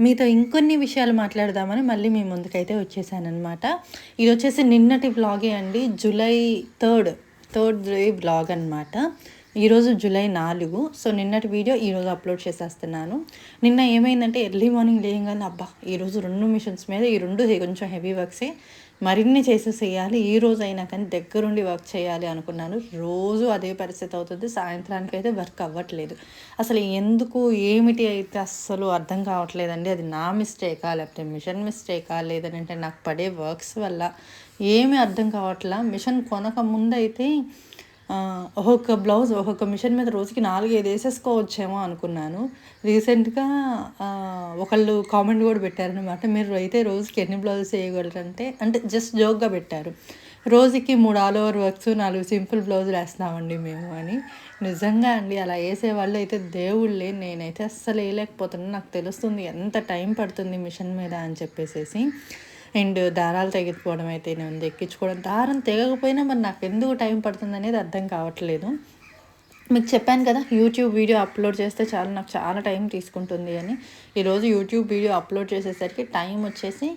మీతో ఇంకొన్ని విషయాలు మాట్లాడదామని మళ్ళీ మీ ముందుకైతే వచ్చేసానమాట ఇది వచ్చేసి నిన్నటి బ్లాగే అండి. July third third day blog అనమాట ఈరోజు జూలై నాలుగు. సో నిన్నటి వీడియో ఈరోజు అప్లోడ్ చేసేస్తున్నాను. నిన్న ఏమైందంటే ఎర్లీ మార్నింగ్ లేయంగానే అబ్బా ఈరోజు రెండు మిషన్స్ మీద ఈ రెండు కొంచెం హెవీ వర్క్సే మరిన్ని చేసేసేయాలి ఈ రోజు అయినా కానీ దగ్గరుండి వర్క్ చేయాలి అనుకున్నాను. రోజు అదే పరిస్థితి అవుతుంది. సాయంత్రానికి అయితే వర్క్ అవ్వట్లేదు. అసలు ఎందుకు ఏమిటి అయితే అస్సలు అర్థం కావట్లేదండి. అది నా మిస్టేకా లేకపోతే మిషన్ మిస్టేకా లేదంటే నాకు పడే వర్క్స్ వల్ల ఏమీ అర్థం కావట్లా. మిషన్ కొనక ముందైతే ఒక్కొక్క బ్లౌజ్ ఒక్కొక్క మిషన్ మీద రోజుకి నాలుగు ఐదు వేసేసుకోవచ్చేమో అనుకున్నాను. రీసెంట్గా ఒకళ్ళు కామెంట్ కూడా పెట్టారనమాట మీరు అయితే రోజుకి ఎన్ని బ్లౌజెస్ వేయగలరంటే అంటే జస్ట్ జోక్గా పెట్టారు. రోజుకి మూడు ఆల్ ఓవర్ వర్క్స్ నాలుగు సింపుల్ బ్లౌజులు వేస్తామండి మేము అని. నిజంగా అండి అలా వేసే వాళ్ళు అయితే దేవుళ్ళే నేనైతే అస్సలు వేయలేకపోతున్నాను. నాకు తెలుస్తుంది ఎంత టైం పడుతుంది మిషన్ మీద అని చెప్పేసేసి. అండ్ దారాలు తెగిపోవడం అయితే ఉంది ఎక్కించుకోవడం. దారం తెగకపోయినా మరి నాకు ఎందుకు టైం పడుతుంది అనేది అర్థం కావట్లేదు. మీకు చెప్పాను కదా యూట్యూబ్ వీడియో అప్లోడ్ చేస్తే చాలా నాకు చాలా టైం తీసుకుంటుంది అని. ఈరోజు యూట్యూబ్ వీడియో అప్లోడ్ చేసేసరికి టైం వచ్చేసి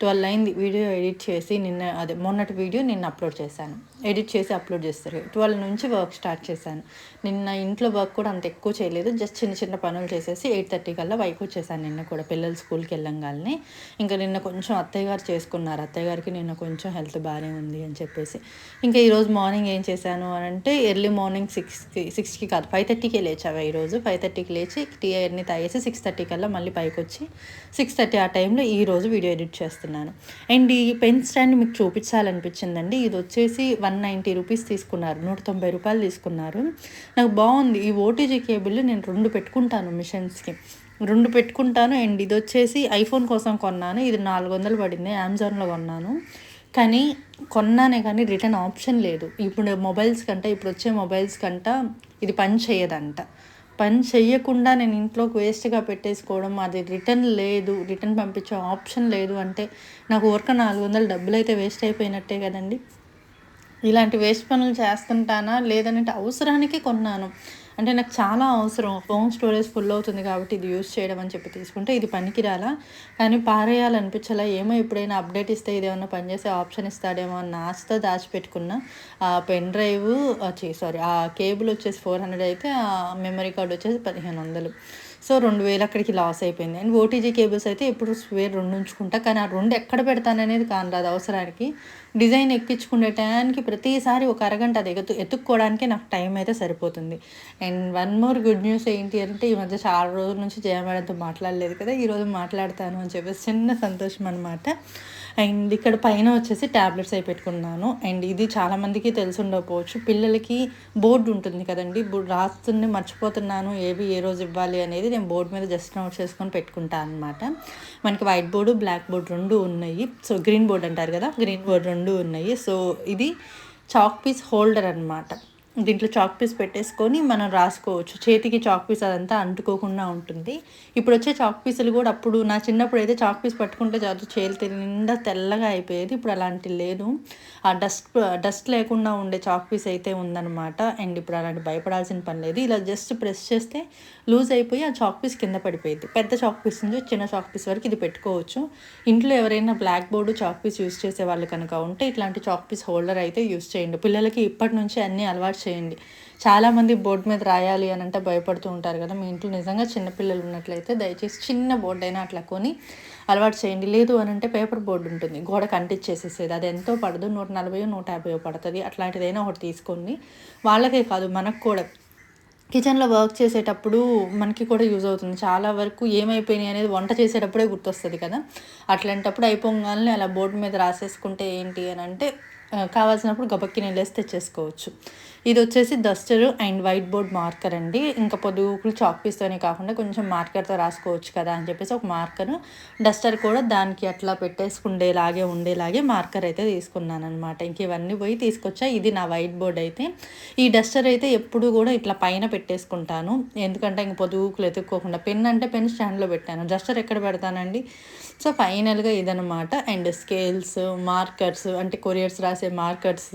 ట్వెల్వ్ అయింది. వీడియో ఎడిట్ చేసి నిన్న అదే మొన్నటి వీడియో నిన్న అప్లోడ్ చేశాను. ఎడిట్ చేసి అప్లోడ్ చేస్తారు. ట్వెల్వ్ నుంచి వర్క్ స్టార్ట్ చేశాను. నిన్న ఇంట్లో వర్క్ కూడా అంత ఎక్కువ చేయలేదు. జస్ట్ చిన్న చిన్న పనులు చేసేసి ఎయిట్ థర్టీ కల్లా బైక్ వచ్చేసాను నిన్న కూడా. పిల్లలు స్కూల్కి వెళ్ళంగానే ఇంకా నిన్న కొంచెం అత్తయ్య గారు చేసుకున్నారు. అత్తయ్య గారికి నిన్న కొంచెం హెల్త్ బాగానే ఉంది అని చెప్పేసి. ఇంకా ఈరోజు మార్నింగ్ ఏం చేశాను అని అంటే ఎర్లీ మార్నింగ్ సిక్స్కి సిక్స్కి కాదు ఫైవ్ థర్టీకే లేచావా ఈరోజు ఫైవ్ థర్టీకి లేచి టీ అన్ని తాగేసి సిక్స్ థర్టీ కల్లా మళ్ళీ పైకి వచ్చి సిక్స్ థర్టీ ఆ టైంలో ఈరోజు వీడియో ఎడిట్ చేస్తాను చేస్తున్నాను అండ్ ఈ పెన్ స్టాండ్ మీకు చూపించాలనిపించిందండి. ఇది వచ్చేసి వన్ నైంటీ రూపీస్ తీసుకున్నారు. నూట తొంభై రూపాయలు తీసుకున్నారు. నాకు బాగుంది. ఈ ఓటీజీ కేబుల్ నేను రెండు పెట్టుకుంటాను మిషన్స్కి. రెండు పెట్టుకుంటాను. అండ్ ఇది వచ్చేసి ఐఫోన్ కోసం కొన్నాను. ఇది నాలుగు వందలు పడింది. అమెజాన్లో కొన్నాను. కానీ కొన్నానే కానీ రిటర్న్ ఆప్షన్ లేదు. ఇప్పుడు మొబైల్స్ కంటే ఇప్పుడు వచ్చే మొబైల్స్ కంట ఇది పని చేయదంట. పని చెయ్యకుండా నేను ఇంట్లోకి వేస్ట్గా పెట్టేసుకోవడం అది రిటర్న్ లేదు రిటర్న్ పంపించే ఆప్షన్ లేదు అంటే నాకు ఊరక నాలుగు వందలు డబ్బులు అయితే వేస్ట్ అయిపోయినట్టే కదండి. ఇలాంటి వేస్ట్ పనులు చేస్తుంటానా? లేదంటే అవసరానికి కొన్నాను. అంటే నాకు చాలా అవసరం. ఫోన్ స్టోరేజ్ ఫుల్ అవుతుంది కాబట్టి ఇది యూస్ చేయడం అని చెప్పి తీసుకుంటే ఇది పనికిరాలా? కానీ పారేయాలనిపించాలా? ఏమో ఎప్పుడైనా అప్డేట్ ఇస్తే ఇది పనిచేసే ఆప్షన్ ఇస్తాడేమో అని ఆశతో దాచిపెట్టుకున్న ఆ పెన్ డ్రైవ్ సారీ ఆ కేబుల్ వచ్చేసి ఫోర్ హండ్రెడ్ అయితే ఆ మెమరీ కార్డ్ వచ్చేసి పదిహేను వందలు. సో రెండు వేలు అక్కడికి లాస్ అయిపోయింది. అండ్ ఓటీజీ కేబుల్స్ అయితే ఎప్పుడు స్వేర్ రెండు ఉంచుకుంటా కానీ ఆ రెండు ఎక్కడ పెడతాననేది కాని రాదు అవసరానికి. డిజైన్ ఎక్కించుకునే టైంకి ప్రతిసారి ఒక అరగంట అది ఎత్తు ఎత్తుక్కోవడానికి నాకు టైం అయితే సరిపోతుంది. And one more good news ఏంటి అంటే ఈ మధ్య చాలా రోజుల నుంచి జయమేడంతో మాట్లాడలేదు కదా ఈరోజు మాట్లాడతాను అని చెప్పేసి చిన్న సంతోషం అనమాట అండ్ ఇక్కడ పైన వచ్చేసి ట్యాబ్లెట్స్ అయి పెట్టుకున్నాను. అండ్ ఇది చాలామందికి తెలిసి ఉండకపోవచ్చు. పిల్లలకి బోర్డు ఉంటుంది కదండి. రాస్తుంది మర్చిపోతున్నాను ఏవి ఏ రోజు ఇవ్వాలి అనేది నేను బోర్డు మీద జస్ట్ నోట్ చేసుకొని పెట్టుకుంటాను అనమాట మనకి వైట్ బోర్డు బ్లాక్ బోర్డు రెండు ఉన్నాయి. సో గ్రీన్ బోర్డు అంటారు కదా గ్రీన్ బోర్డు రెండు ఉన్నాయి. సో ఇది చాక్ పీస్ హోల్డర్ అనమాట దీంట్లో చాక్ పీస్ పెట్టేసుకొని మనం రాసుకోవచ్చు. చేతికి చాక్ పీస్ అదంతా అంటుకోకుండా ఉంటుంది. ఇప్పుడు వచ్చే చాక్ పీసులు కూడా అప్పుడు నా చిన్నప్పుడు అయితే చాక్ పీస్ పట్టుకుంటే చాలు చేతి నిండా తెల్లగా అయిపోయేది. ఇప్పుడు అలాంటి లేదు ఆ డస్ట్ డస్ట్ లేకుండా ఉండే చాక్ పీస్ అయితే ఉందన్నమాట. అండ్ ఇప్పుడు అలాంటి భయపడాల్సిన పని లేదు. ఇలా జస్ట్ ప్రెస్ చేస్తే లూజ్ అయిపోయి ఆ చాక్ పీస్ కింద పడిపోయింది. పెద్ద చాక్ పీస్ నుంచి చిన్న చాక్ పీస్ వరకు ఇది పెట్టుకోవచ్చు. ఇంట్లో ఎవరైనా black board chalk piece use చేసే వాళ్ళు కనుక ఉంటే ఇట్లాంటి చాక్ పీస్ హోల్డర్ అయితే యూస్ చేయండి. పిల్లలకి ఇప్పటి నుంచి అన్నీ అలవాటు చేయండి. చాలామంది బోర్డు మీద రాయాలి అని అంటే భయపడుతూ ఉంటారు కదా. మీ ఇంట్లో నిజంగా చిన్నపిల్లలు ఉన్నట్లయితే దయచేసి చిన్న బోర్డు అయినా అట్లా కొని అలవాటు చేయండి. లేదు అని అంటే పేపర్ బోర్డు ఉంటుంది. గోడకు అంటించేసేసేది. అది ఎంతో పడదు. నూట నలభై నూట యాభై పడుతుంది. అట్లాంటిదైనా ఒకటి తీసుకొని వాళ్ళకే కాదు మనకు కూడా. కిచెన్లో వర్క్ చేసేటప్పుడు మనకి కూడా యూజ్ అవుతుంది. చాలా వరకు ఏమైపోయినాయి అనేది వంట చేసేటప్పుడే గుర్తొస్తుంది కదా. అట్లాంటప్పుడు అయిపోగానే అలా బోర్డు మీద రాసేసుకుంటే ఏంటి అని అంటే కావాల్సినప్పుడు గబక్కి నీళ్ళేసి తెచ్చేసుకోవచ్చు. ఇది వచ్చేసి duster and white board marker అండి. ఇంకా పొదుగుకులు చాక్ పీస్తోనే కాకుండా కొంచెం మార్కర్తో రాసుకోవచ్చు కదా అని చెప్పేసి ఒక మార్కర్ డస్టర్ కూడా దానికి అట్లా పెట్టేసుకుండేలాగే ఉండేలాగే మార్కర్ అయితే తీసుకున్నాను అనమాట ఇంక ఇవన్నీ పోయి తీసుకొచ్చా. ఇది నా వైట్ బోర్డ్ అయితే. ఈ డస్టర్ అయితే ఎప్పుడు కూడా ఇట్లా పైన పెట్టేసుకుంటాను. ఎందుకంటే ఇంక పొదుగుకులు ఎత్తుక్కోకుండా పెన్ అంటే పెన్ స్టాండ్లో పెట్టాను. డస్టర్ ఎక్కడ పెడతానండి? సో ఫైనల్గా ఇదనమాట అండ్ స్కేల్స్ మార్కర్స్ అంటే కొరియర్స్ రాసే markers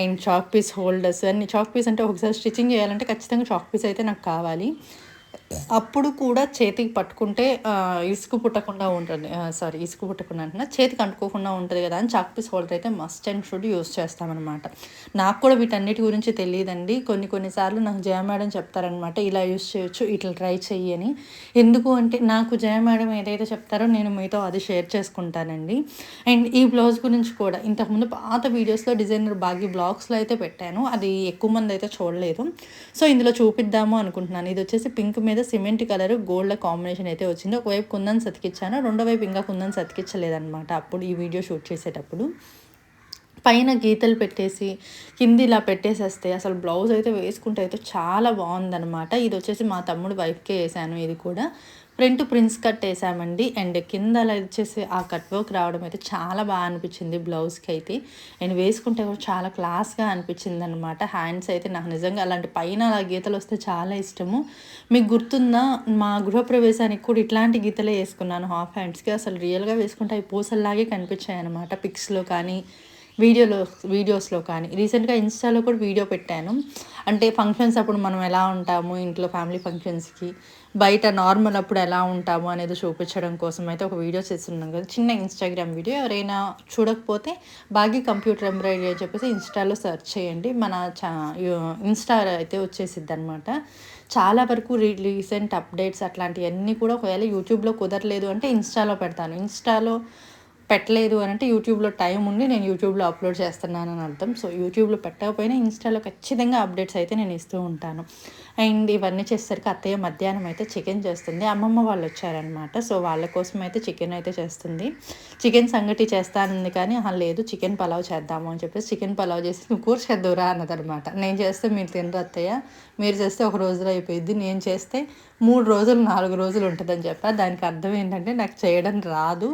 and chalk piece holders అన్ని. చాక్ పీస్ అంటే ఒకసారి స్టిచ్చింగ్ చేయాలంటే ఖచ్చితంగా చాక్ పీస్ అయితే నాకు కావాలి. అప్పుడు కూడా చేతికి పట్టుకుంటే ఇసుకు ఇసుక పుట్టకుండా ఉంటుంది. సారీ ఇసుక పుట్టకుండా అంటున్నా. చేతికి అంటుకోకుండా ఉంటుంది కదా అని చాక్ పీస్ హోల్డర్ అయితే మస్ట్ అండ్ షుడ్ యూస్ చేస్తామన్నమాట. నాకు కూడా వీటన్నిటి గురించి తెలియదండి. కొన్ని కొన్నిసార్లు నాకు జయ మేడం చెప్తారనమాట ఇలా యూస్ చేయొచ్చు ఇట్లా ట్రై చెయ్యి అని. ఎందుకు అంటే నాకు జయ మేడం ఏదైతే చెప్తారో నేను మీతో అది షేర్ చేసుకుంటానండి. అండ్ ఈ బ్లౌజ్ గురించి కూడా ఇంతకుముందు పాత వీడియోస్లో డిజైనర్ బాగి బ్లాగ్స్లో అయితే పెట్టాను. అది ఎక్కువ మంది అయితే చూడలేదు. సో ఇందులో చూపిద్దాము అనుకుంటున్నాను. ఇది వచ్చేసి పింక్ మీద సిమెంట్ కలర్ గోల్డ్ కాంబినేషన్ అయితే వచ్చింది. ఒకవైపు కుందన్ సతికిచ్చాను రెండో వైపు ఇంకా కుందన్ సతికిచ్చలేదన్నమాట అప్పుడు ఈ వీడియో షూట్ చేసేటప్పుడు. పైన గీతలు పెట్టేసి కింది ఇలా పెట్టేసేస్తే అసలు బ్లౌజ్ అయితే వేసుకుంటే అయితే చాలా బాగుందనమాట ఇది వచ్చేసి మా తమ్ముడు వైఫ్కే వేసాను ఇది కూడా. ఫ్రంట్ ప్రిన్స్ కట్ వేసామండి అండ్ కింద అలా వచ్చేసి ఆ కట్ వర్క్ రావడం అయితే చాలా బాగా అనిపించింది బ్లౌజ్కి అయితే. అండ్ వేసుకుంటే కూడా చాలా క్లాస్గా అనిపించింది అనమాట హ్యాండ్స్ అయితే నాకు నిజంగా అలాంటి పైన అలా గీతలు వస్తే చాలా ఇష్టము. మీకు గుర్తుందా? మా గృహప్రవేశానికి కూడా ఇట్లాంటి గీతలే వేసుకున్నాను హాఫ్ హ్యాండ్స్కి. అసలు రియల్గా వేసుకుంటే అవి పూసల్లాగే కనిపించాయి అనమాట పిక్స్లో కానీ వీడియోలో వీడియోస్లో కానీ. రీసెంట్గా ఇన్స్టాలో కూడా వీడియో పెట్టాను. అంటే ఫంక్షన్స్ అప్పుడు మనం ఎలా ఉంటాము ఇంట్లో ఫ్యామిలీ ఫంక్షన్స్కి బయట నార్మల్ అప్పుడు ఎలా ఉంటాము అనేది చూపించడం కోసం అయితే ఒక వీడియో చేస్తున్నాం కదా. చిన్న ఇన్స్టాగ్రామ్ వీడియో. ఎవరైనా చూడకపోతే బాగి కంప్యూటర్ ఎంబ్రాయిడరీ అని చెప్పేసి ఇన్స్టాలో సెర్చ్ చేయండి. మన చా ఇన్స్టా అయితే వచ్చేసిద్ది అనమాట చాలా వరకు రీ రీసెంట్ అప్డేట్స్ అట్లాంటివన్నీ కూడా ఒకవేళ యూట్యూబ్లో కుదరలేదు అంటే ఇన్స్టాలో పెడతాను. ఇన్స్టాలో పెట్టలేదు అని అంటే యూట్యూబ్లో టైం ఉండి నేను యూట్యూబ్లో అప్లోడ్ చేస్తున్నాను అని అర్థం. సో యూట్యూబ్లో పెట్టకపోయినా ఇన్స్టాలో ఖచ్చితంగా అప్డేట్స్ అయితే నేను ఇస్తూ ఉంటాను. అండ్ ఇవన్నీ చేసేసరికి అత్తయ్య మధ్యాహ్నం అయితే చికెన్ చేస్తుంది. అమ్మమ్మ వాళ్ళు వచ్చారనమాట సో వాళ్ళ కోసం అయితే చికెన్ అయితే చేస్తుంది. చికెన్ సంగటి చేస్తానంది కానీ లేదు చికెన్ పలావ్ చేద్దాము అని చెప్పేసి చికెన్ పలావ్ చేసి నువ్వు కూర చేద్దురా అన్నదనమాట నేను చేస్తే మీరు తినరు అత్తయ్య. మీరు చేస్తే ఒక రోజులో అయిపోయింది నేను చేస్తే మూడు రోజులు నాలుగు రోజులు ఉంటుందని చెప్పా. దానికి అర్థం ఏంటంటే నాకు చేయడం రాదు.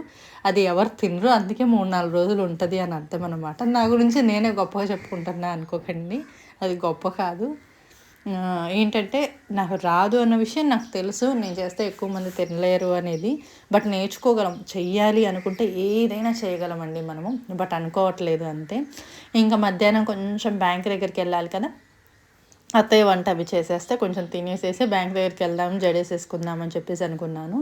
అది ఎవరు తినరు. అందుకే మూడు నాలుగు రోజులు ఉంటుంది అని అర్థం అనమాట నా గురించి నేనే గొప్పగా చెప్పుకుంటున్నా అనుకోకండి. అది గొప్ప కాదు. ఏంటంటే నాకు రాదు అన్న విషయం నాకు తెలుసు. నేను చేస్తే ఎక్కువ మంది తినలేరు అనేది. బట్ నేర్చుకోగలం. చెయ్యాలి అనుకుంటే ఏదైనా చేయగలమండి మనము. బట్ అనుకోవట్లేదు అంతే. ఇంకా మధ్యాహ్నం కొంచెం బ్యాంక్ దగ్గరికి వెళ్ళాలి కదా. అత్తయ్య వంట అవి చేసేస్తే కొంచెం తినేసేసి బ్యాంక్ దగ్గరికి వెళ్దాం జడేసేసుకుందాం అని చెప్పేసి అనుకున్నాను.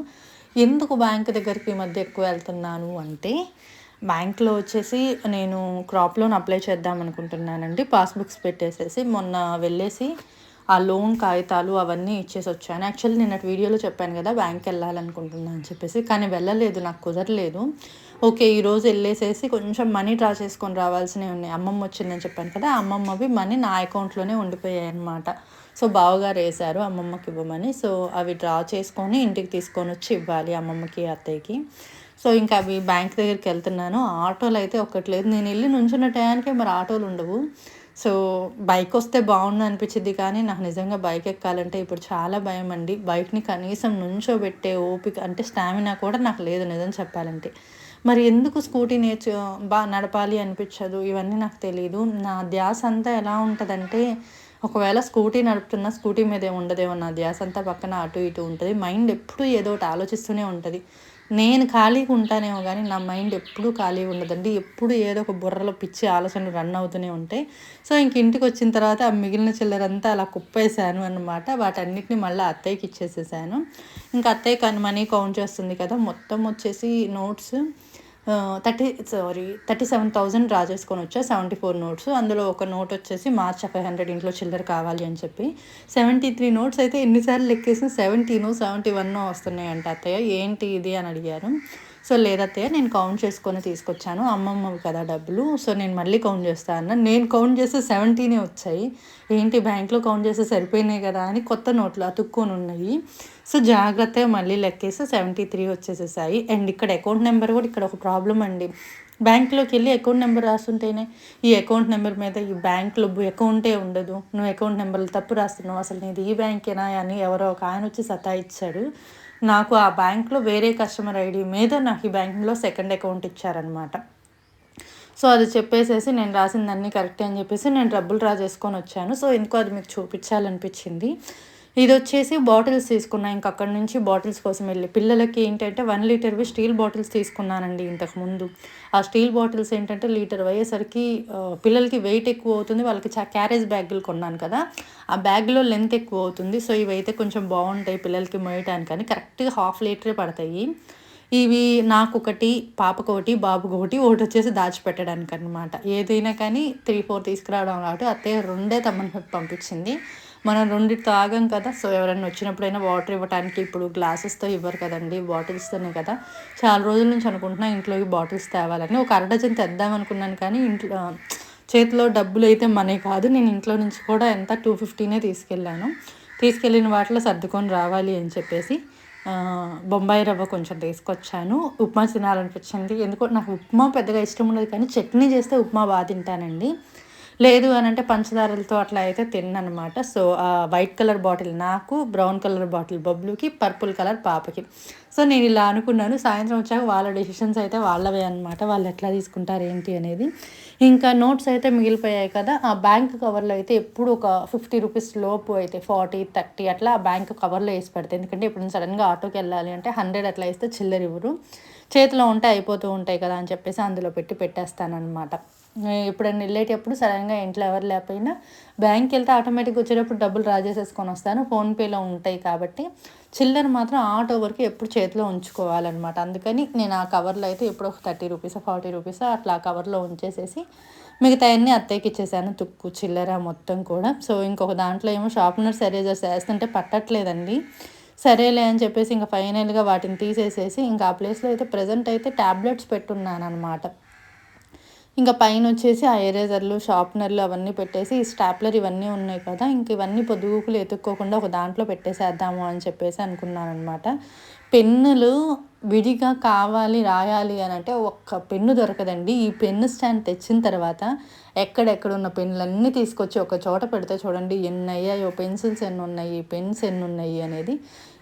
ఎందుకు బ్యాంక్ దగ్గరికి ఈ మధ్య ఎక్కువ వెళ్తున్నాను అంటే బ్యాంక్లో వచ్చేసి నేను క్రాప్ లోన్ అప్లై చేద్దాం అనుకుంటున్నానండి. పాస్బుక్స్ పెట్టేసేసి మొన్న వెళ్ళేసి ఆ లోన్ కాగితాలు అవన్నీ ఇచ్చేసి వచ్చాను యాక్చువల్లీ నేను అటు వీడియోలో చెప్పాను కదా బ్యాంక్ వెళ్ళాలనుకుంటున్నాను అని చెప్పేసి కానీ వెళ్ళలేదు నాకు కుదరలేదు. ఓకే ఈరోజు వెళ్ళేసేసి కొంచెం మనీ డ్రా చేసుకొని రావాల్సినవి ఉన్నాయి. అమ్మమ్మ వచ్చిందని చెప్పాను కదా అమ్మమ్మవి మనీ నా అకౌంట్లోనే ఉండిపోయాయి అనమాట సో బావగారు వేశారు అమ్మమ్మకి ఇవ్వమని. సో అవి డ్రా చేసుకొని ఇంటికి తీసుకొని వచ్చి ఇవ్వాలి అమ్మమ్మకి అత్తయ్యకి. సో ఇంకా అవి బ్యాంక్ దగ్గరికి వెళ్తున్నాను. ఆటోలు అయితే ఒక్కట్లేదు నేను వెళ్ళి నుంచున్న టయానికి మరి ఆటోలు ఉండవు. సో బైక్ వస్తే బాగుండు అనిపించింది కానీ నాకు నిజంగా బైక్ ఎక్కాలంటే ఇప్పుడు చాలా భయం అండి. బైక్ని కనీసం నుంచోబెట్టే ఓపిక అంటే స్టామినా కూడా నాకు లేదు నిజం చెప్పాలంటే. మరి ఎందుకు స్కూటీ నేర్చు బాగా నడపాలి అనిపించదు? ఇవన్నీ నాకు తెలియదు నా ధ్యాస అంతా ఎలా ఉంటుందంటే ఒకవేళ స్కూటీ నడుపుతున్న స్కూటీ మీదే ఉండదేమో నా ధ్యాస అంతా పక్కన అటు ఇటు ఉంటుంది. మైండ్ ఎప్పుడూ ఏదో ఒకటి ఆలోచిస్తూనే ఉంటుంది. నేను ఖాళీగా ఉంటానేమో కానీ నా మైండ్ ఎప్పుడూ ఖాళీగా ఉండదండి. ఎప్పుడు ఏదో ఒక బుర్రలో పిచ్చి ఆలోచనలు రన్ అవుతూనే ఉంటాయి. సో ఇంక ఇంటికి వచ్చిన తర్వాత ఆ మిగిలిన చిల్లరంతా అలా కుప్పేశాను అన్నమాట. వాటన్నిటిని మళ్ళీ అత్తయ్యకి ఇచ్చేసేసాను. ఇంకా అత్తయ్య కానీ మనీ కౌంట్ చేస్తుంది కదా మొత్తం వచ్చేసి notes thirty sorry thirty seven thousand draw చేసుకొని వచ్చా సెవెంటీ ఫోర్ నోట్స్. అందులో ఒక నోట్ వచ్చేసి మార్చ్ ఫైవ్ హండ్రెడ్ ఇంట్లో చిల్లర కావాలి అని చెప్పి. సెవెంటీ త్రీ నోట్స్ అయితే ఎన్నిసార్లు లెక్కేసిన సెవెంటీను సెవెంటీ వన్ వస్తున్నాయంట అత్తయ్య. ఏంటి ఇది అని అడిగారు. సో లేదత్తయ్య నేను కౌంట్ చేసుకొని తీసుకొచ్చాను. అమ్మమ్మవి కదా డబ్బులు సో నేను మళ్ళీ కౌంట్ చేస్తాను అన్న. నేను కౌంట్ చేస్తే సెవెంటీనే వచ్చాయి. ఏంటి బ్యాంక్లో కౌంట్ చేస్తే సరిపోయినాయి కదా అని కొత్త నోట్లు అతుక్కొని ఉన్నాయి. సో జాగ్రత్తగా మళ్ళీ లెక్కేసి సెవెంటీ త్రీ వచ్చేసేసాయి. అండ్ ఇక్కడ అకౌంట్ నెంబర్ కూడా ఇక్కడ ఒక ప్రాబ్లం అండి. బ్యాంక్లోకి వెళ్ళి అకౌంట్ నెంబర్ రాస్తుంటేనే ఈ అకౌంట్ నెంబర్ మీద ఈ బ్యాంక్లో అకౌంటే ఉండదు. నువ్వు అకౌంట్ నెంబర్లు తప్పు రాస్తున్నావు. అసలు నీది ఈ బ్యాంకేనా అని ఎవరో ఒక ఆయన వచ్చి సతాయిచ్చాడు. నాకు ఆ బ్యాంక్లో వేరే కస్టమర్ ఐడి మీద నాకు ఈ బ్యాంకింగ్లో సెకండ్ అకౌంట్ ఇచ్చారనమాట సో అది చెప్పేసేసి నేను రాసిందన్నీ కరెక్టే అని చెప్పేసి నేను డబ్బులు డ్రా చేసుకొని వచ్చాను. సో ఎందుకో అది మీకు చూపించాలనిపించింది. ఇది వచ్చేసి బాటిల్స్ తీసుకున్నా. ఇంక అక్కడ నుంచి బాటిల్స్ కోసం వెళ్ళి. పిల్లలకి ఏంటంటే వన్ లీటర్వి స్టీల్ బాటిల్స్ తీసుకున్నానండి ఇంతకు ముందు. ఆ స్టీల్ బాటిల్స్ ఏంటంటే లీటర్ అయ్యేసరికి పిల్లలకి వెయిట్ ఎక్కువ అవుతుంది. వాళ్ళకి చా క్యారేజ్ బ్యాగులు కొన్నాను కదా. ఆ బ్యాగ్లో లెంత్ ఎక్కువ అవుతుంది. సో ఇవైతే కొంచెం బాగుంటాయి పిల్లలకి మోయటానికి కానీ కరెక్ట్గా హాఫ్ లీటరే పడతాయి. ఇవి నాకు ఒకటి పాపకు ఒకటి బాబుకు ఒకటి ఒకటి వచ్చేసి దాచిపెట్టడానికి అనమాట ఏదైనా కానీ త్రీ ఫోర్ తీసుకురావడం కాబట్టి అత్తయ్య రెండే తమ్మని పంపించింది. మనం రెండు తాగం కదా సో ఎవరైనా వచ్చినప్పుడైనా వాటర్ ఇవ్వడానికి ఇప్పుడు గ్లాసెస్తో ఇవ్వరు కదండి బాటిల్స్తోనే కదా. చాలా రోజుల నుంచి అనుకుంటున్నా ఇంట్లోకి బాటిల్స్ తేవాలని. ఒక అర డజన్ తెద్దాం అనుకున్నాను కానీ ఇంట్లో చేతిలో డబ్బులు అయితే మనీ కాదు. నేను ఇంట్లో నుంచి కూడా ఎంత? టూ ఫిఫ్టీనే తీసుకెళ్ళాను. తీసుకెళ్ళిన వాటిలో సర్దుకొని రావాలి అని చెప్పేసి బొంబాయి రవ్వ కొంచెం తీసుకొచ్చాను. ఉప్మా తినాలనిపించింది. ఎందుకో నాకు ఉప్మా పెద్దగా ఇష్టం ఉండదు కానీ చట్నీ చేస్తే ఉప్మా బాగా తింటానండి. లేదు అని అంటే పంచదారలతో అట్లా అయితే తిన్ననమాట. సో ఆ వైట్ కలర్ బాటిల్ నాకు బ్రౌన్ కలర్ బాటిల్ బబ్లుకి పర్పుల్ కలర్ పాపకి. సో నేను ఇలా అనుకున్నాను. సాయంత్రం వచ్చాక వాళ్ళ డెసిషన్స్ అయితే వాళ్ళవే అనమాట వాళ్ళు ఎట్లా తీసుకుంటారు ఏంటి అనేది. ఇంకా నోట్స్ అయితే మిగిలిపోయాయి కదా. ఆ బ్యాంక్ కవర్లో అయితే ఎప్పుడు ఒక ఫిఫ్టీ రూపీస్ లోపు అయితే ఫార్టీ థర్టీ అట్లా ఆ బ్యాంక్ కవర్లో వేసి పెడతాయి ఎందుకంటే ఇప్పుడు సడన్గా ఆటోకి వెళ్ళాలి అంటే హండ్రెడ్ అట్లా వేస్తే చిల్లర ఇవ్వరు. చేతిలో ఉంటే అయిపోతూ ఉంటాయి కదా అని చెప్పేసి అందులో పెట్టి పెట్టేస్తానమాట ఎప్పుడైనా వెళ్ళేటప్పుడు సడన్గా ఇంట్లో ఎవరు లేకపోయినా బ్యాంక్కి వెళ్తే ఆటోమేటిక్గా వచ్చేటప్పుడు డబ్బులు డ్రా చేసేసుకొని వస్తాను. ఫోన్పేలో ఉంటాయి కాబట్టి చిల్లర మాత్రం ఆటో వరకు ఎప్పుడు చేతిలో ఉంచుకోవాలన్నమాట. అందుకని నేను ఆ కవర్లో అయితే ఎప్పుడు ఒక థర్టీ రూపీస్ ఫార్టీ రూపీస్ అట్లా ఆ కవర్లో ఉంచేసేసి మిగతా అన్నీ అత్తయ్యకి ఇచ్చేసాను. తుక్కు చిల్లర మొత్తం కూడా. సో ఇంకొక దాంట్లో ఏమో షార్ప్నర్స్ సరేజర్స్ వేస్తుంటే పట్టట్లేదండి. సరేలే అని చెప్పేసి ఇంకా ఫైనల్గా వాటిని తీసేసేసి ఇంకా ఆ ప్లేస్లో అయితే ప్రజెంట్ అయితే ట్యాబ్లెట్స్ పెట్టున్నాను అనమాట ఇంకా పైన వచ్చేసి ఆ ఎరేజర్లు షార్ప్నర్లు అవన్నీ పెట్టేసి ఈ స్టాప్లర్ ఇవన్నీ ఉన్నాయి కదా ఇంక ఇవన్నీ పొద్దుగుకులు ఎత్తుక్కోకుండా ఒక దాంట్లో పెట్టేసేద్దాము అని చెప్పేసి అనుకున్నాను అనమాట పెన్నులు విడిగా కావాలి రాయాలి అని అంటే ఒక్క పెన్ను దొరకదండి. ఈ పెన్ను స్టాండ్ తెచ్చిన తర్వాత ఎక్కడెక్కడ ఉన్న పెన్నులన్నీ తీసుకొచ్చి ఒక చోట పెడితే చూడండి ఎన్ని అయ్యాయో పెన్సిల్స్ ఎన్ని ఉన్నాయి పెన్స్ ఎన్ని ఉన్నాయి అనేది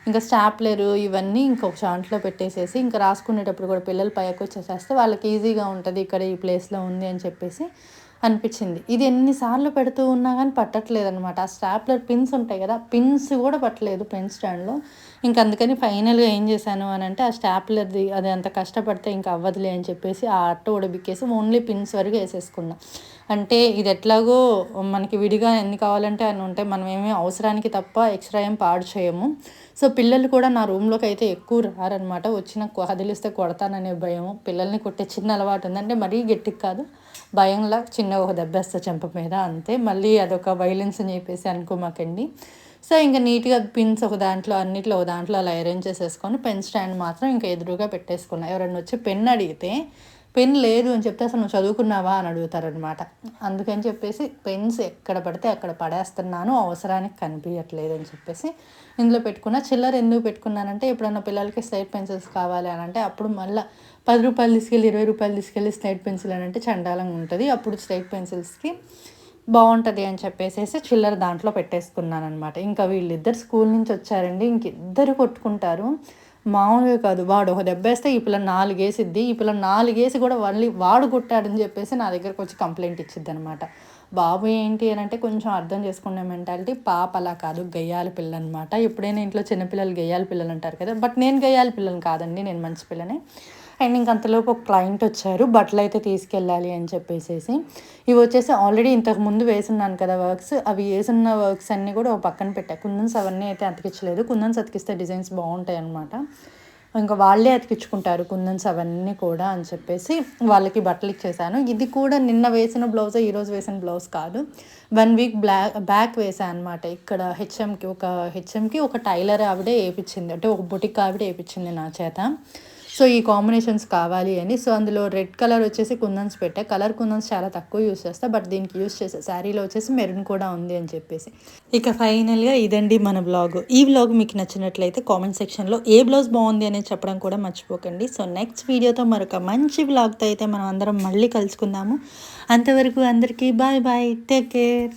ఇంకా స్టాప్లరు ఇవన్నీ ఇంకొక దాంట్లో పెట్టేసేసి ఇంకా రాసుకునేటప్పుడు కూడా పిల్లలు పైకి వచ్చేసేస్తే వాళ్ళకి ఈజీగా ఉంటుంది ఇక్కడ ఈ ప్లేస్లో ఉంది అని చెప్పేసి. అనిపించింది. ఇది ఎన్నిసార్లు పెడుతూ ఉన్నా కానీ పట్టట్లేదు అనమాట ఆ స్టాప్లర్ పిన్స్ ఉంటాయి కదా పిన్స్ కూడా పట్టలేదు పెన్ స్టాండ్లో. ఇంక అందుకని ఫైనల్గా ఏం చేశాను అని అంటే ఆ స్టాప్లర్ది అది అంత కష్టపడితే ఇంకా అవ్వదులే అని చెప్పేసి ఆ అట్ట ఉడబిక్కేసి ఓన్లీ పిన్స్ వరకు వేసేసుకున్నా. అంటే ఇది ఎట్లాగో మనకి విడిగా ఎన్ని కావాలంటే అని ఉంటే మనం ఏమీ అవసరానికి తప్ప ఎక్స్ట్రా ఏం పాడు చేయము. సో పిల్లలు కూడా నా రూమ్లోకి అయితే ఎక్కువ రారనమాట వచ్చిన కదిలిస్తే కొడతాననే భయం పిల్లల్ని కొట్టే చిన్న అలవాటు ఉందంటే మరీ గట్టికి కాదు. భయంలా చిన్న ఒక దెబ్బేస్తా చెంప మీద అంతే. మళ్ళీ అదొక వైలెన్స్ అని చెప్పేసి అనుకోమాకండి. సో ఇంకా నీట్గా పిన్స్ ఒక దాంట్లో అన్నిట్లో ఒక దాంట్లో అలా అరేంజ్ చేసేసుకొని పెన్ స్టాండ్ మాత్రం ఇంకా ఎదురుగా పెట్టేసుకున్నా. ఎవరైనా వచ్చి పెన్ అడిగితే పెన్ లేదు అని చెప్తే అసలు నువ్వు చదువుకున్నావా అని అడుగుతారనమాట. అందుకని చెప్పేసి పెన్స్ ఎక్కడ పడితే అక్కడ పడేస్తున్నాను అవసరానికి కనిపించట్లేదు అని చెప్పేసి ఇందులో పెట్టుకున్న. చిల్లర ఎందుకు పెట్టుకున్నానంటే ఎప్పుడన్నా పిల్లలకి సైడ్ పెన్సిల్స్ కావాలి అని అంటే అప్పుడు మళ్ళీ పది రూపాయలు తీసుకెళ్ళి ఇరవై రూపాయలు తీసుకెళ్ళి స్లేట్ పెన్సిల్ అని అంటే చండాలంగా ఉంటుంది. అప్పుడు స్లేట్ పెన్సిల్స్కి బాగుంటుంది అని చెప్పేసి చిల్లర దాంట్లో పెట్టేసుకున్నాను అనమాట ఇంకా వీళ్ళిద్దరు స్కూల్ నుంచి వచ్చారండి. ఇంక ఇద్దరు కొట్టుకుంటారు. మామూలుగా కాదు. వాడు ఒక దెబ్బేస్తే ఈ పిల్ల నాలుగేసిద్ది. ఈ పిల్ల నాలుగేసి కూడా మళ్ళీ వాడు కొట్టాడని చెప్పేసి నా దగ్గరకు వచ్చి కంప్లైంట్ ఇచ్చిద్ది అనమాట బాబు ఏంటి అని అంటే కొంచెం అర్థం చేసుకునే మెంటాలిటీ పాప అలా కాదు గయ్యాల పిల్ల అనమాట ఎప్పుడైనా ఇంట్లో చిన్నపిల్లలు గయ్యాల పిల్లలు అంటారు కదా బట్ నేను గయ్యాల పిల్లని కాదండి నేను మంచి పిల్లనే. అండ్ ఇంక అంతలోపు ఒక క్లయింట్ వచ్చారు బట్టలు అయితే తీసుకెళ్ళాలి అని చెప్పేసేసి. ఇవి వచ్చేసి ఆల్రెడీ ఇంతకు ముందు వేసున్నాను కదా వర్క్స్ అవి వేసున్న వర్క్స్ అన్నీ కూడా ఒక పక్కన పెట్టా. కుందన్స్ అవన్నీ అయితే అతికించలేదు. కుందన్స్ అతికిస్తే డిజైన్స్ బాగుంటాయి అనమాట ఇంకా వాళ్ళే అతికించుకుంటారు కుందన్స్ అవన్నీ కూడా అని చెప్పేసి వాళ్ళకి బట్టలు ఇచ్చేసాను. ఇది కూడా నిన్న వేసిన బ్లౌజ్ ఈరోజు వేసిన బ్లౌజ్ కాదు. వన్ వీక్ బ్లాక్ బ్యాక్ వేసాను అనమాట ఇక్కడ హెచ్ఎంకి ఒక హెచ్ఎంకి ఒక టైలర్ ఆవిడే వేయించింది అంటే ఒక బుటిక్ ఆవిడ వేయించింది నా చేత. సో ఈ కాంబినేషన్స్ కావాలి అని. సో అందులో రెడ్ కలర్ వచ్చేసి కుందన్స్ పెట్టా. కలర్ కుందన్స్ చాలా తక్కువ యూస్ చేస్తా. బట్ దీనికి యూస్ చేసే శారీలో వచ్చేసి మెరూన్ కూడా ఉంది అని చెప్పేసి. ఇక ఫైనల్గా ఇదండి మన బ్లాగ్. ఈ బ్లాగ్ మీకు నచ్చినట్లయితే కామెంట్ సెక్షన్లో ఏ బ్లౌజ్ బాగుంది అనేది చెప్పడం కూడా మర్చిపోకండి. సో నెక్స్ట్ వీడియోతో మరొక మంచి బ్లాగ్తో అయితే మనం అందరం మళ్ళీ కలుసుకుందాము. అంతవరకు అందరికీ బాయ్ బాయ్. Take care.